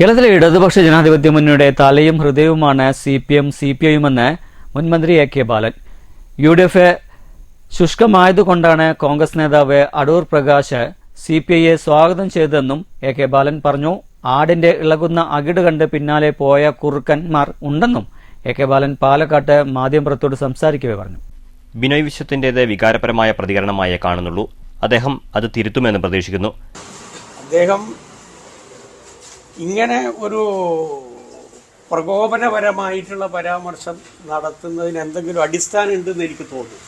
കേരളത്തിലെ ഇടതുപക്ഷ ജനാധിപത്യ മുന്നണിയുടെ തലയും ഹൃദയവുമാണ് C P M C P ഐയുമെന്ന് മുൻമന്ത്രി A K Balan. U D F ശുഷ്കമായതുകൊണ്ടാണ് Congress നേതാവ് അടൂർ പ്രകാശ് സി പി ഐയെ സ്വാഗതം ചെയ്തതെന്നും എ കെ ബാലൻ പറഞ്ഞു. ആടിന്റെ ഇളകുന്ന അകിട് കണ്ട് പിന്നാലെ പോയ കുറുക്കന്മാർ ഉണ്ടെന്നും എ കെ ബാലൻ പാലക്കാട്ട് മാധ്യമപ്രത്തോട് സംസാരിക്കവേ പറഞ്ഞു. ബിനോയ് വിശ്വത്തിന്റേത് വികാരപരമായ പ്രതികരണമായേ കാണുന്നുള്ളൂ. അദ്ദേഹം അത് തിരുത്തുമെന്ന് പ്രതീക്ഷിക്കുന്നു. അദ്ദേഹം ഇങ്ങനെ ഒരു പ്രകോപനപരമായിട്ടുള്ള പരാമർശം നടത്തുന്നതിന് എന്തെങ്കിലും അടിസ്ഥാനം ഉണ്ടെന്ന് എനിക്ക് തോന്നുന്നു.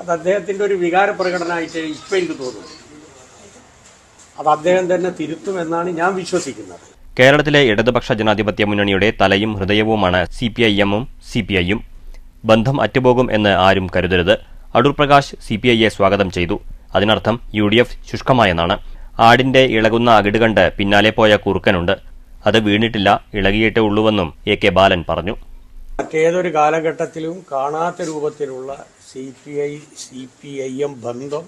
അത് അദ്ദേഹത്തിന്റെ ഒരു വികാര പ്രകടനമായിട്ട് ഇപ്പം എനിക്ക് തോന്നുന്നു. അത് അദ്ദേഹം തന്നെ തിരുത്തുമെന്നാണ് ഞാൻ വിശ്വസിക്കുന്നത്. കേരളത്തിലെ ഇടതുപക്ഷ ജനാധിപത്യ മുന്നണിയുടെ തലയും ഹൃദയവുമാണ് സി പി ഐ എമ്മും സി പി ഐയും. ബന്ധം അറ്റുപോകും എന്ന് ആരും കരുതരുത്. അടൂർ പ്രകാശ് സി പി ഐയെ സ്വാഗതം ചെയ്തു. അതിനർത്ഥം യു ഡി എഫ് ശുഷ്കമായെന്നാണ്. ആടിന്റെ ഇളകുന്ന അകിട് കണ്ട് പിന്നാലെ പോയ കുറുക്കനുണ്ട്. അത് വീണിട്ടില്ല ഇളകിയിട്ടേ ഉള്ളൂവെന്നും എ കെ ബാലൻ പറഞ്ഞു. മറ്റേതൊരു കാലഘട്ടത്തിലും കാണാത്ത രൂപത്തിലുള്ള C P I C P I M ബന്ധം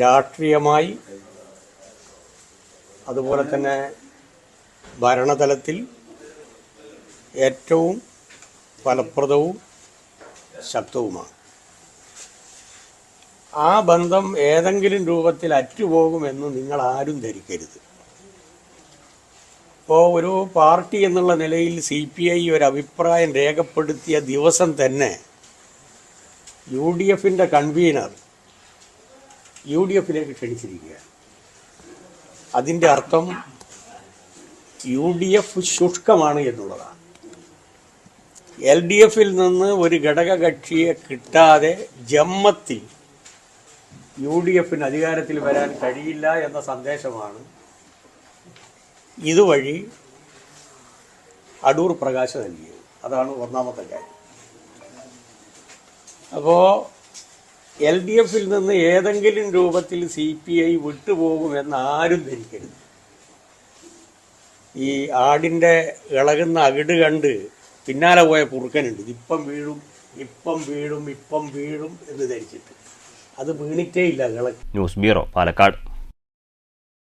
രാഷ്ട്രീയമായി അതുപോലെ തന്നെ ഭരണതലത്തിൽ ഏറ്റവും ഫലപ്രദവും ശക്തവുമാണ്. ആ ബന്ധം ഏതെങ്കിലും രൂപത്തിൽ അറ്റുപോകുമെന്ന് നിങ്ങൾ ആരും ധരിക്കരുത്. ഇപ്പോൾ ഒരു പാർട്ടി എന്നുള്ള നിലയിൽ സി പി ഐ ഒരു അഭിപ്രായം രേഖപ്പെടുത്തിയ ദിവസം തന്നെ യു ഡി എഫിന്റെ കൺവീനർ യു ഡി എഫിലേക്ക് ക്ഷണിച്ചിരിക്കുകയാണ്. അതിന്റെ അർത്ഥം യു ഡി എഫ് ശുഷ്കമാണ് എന്നുള്ളതാണ്. എൽ ഡി എഫിൽ നിന്ന് ഒരു ഘടകകക്ഷിയെ കിട്ടാതെ ജമ്മത്തിൽ യു ഡി എഫിന് അധികാരത്തിൽ വരാൻ കഴിയില്ല എന്ന സന്ദേശമാണ്. ഇതുവഴി അടൂർ പ്രകാശ് നൽകിയത്. അതാണ് ഒന്നാമത്തെ കാര്യം. അപ്പോൾ എൽ ഡി എഫിൽ നിന്ന് ഏതെങ്കിലും രൂപത്തിൽ സി പി ഐ വിട്ടുപോകുമെന്ന് ആരും ധരിക്കരുത്. ഈ ആടിന്റെ ഇളകുന്ന അകിട് കണ്ട് പിന്നാലെ പോയ കുറുക്കനുണ്ട്. ഇതിപ്പം വീഴും ഇപ്പം വീഴും ഇപ്പം വീഴും എന്ന് ധരിച്ചിട്ട്. അത് വീണിട്ടേ ഇല്ല ന്യൂസ് ബ്യൂറോ പാലക്കാട്.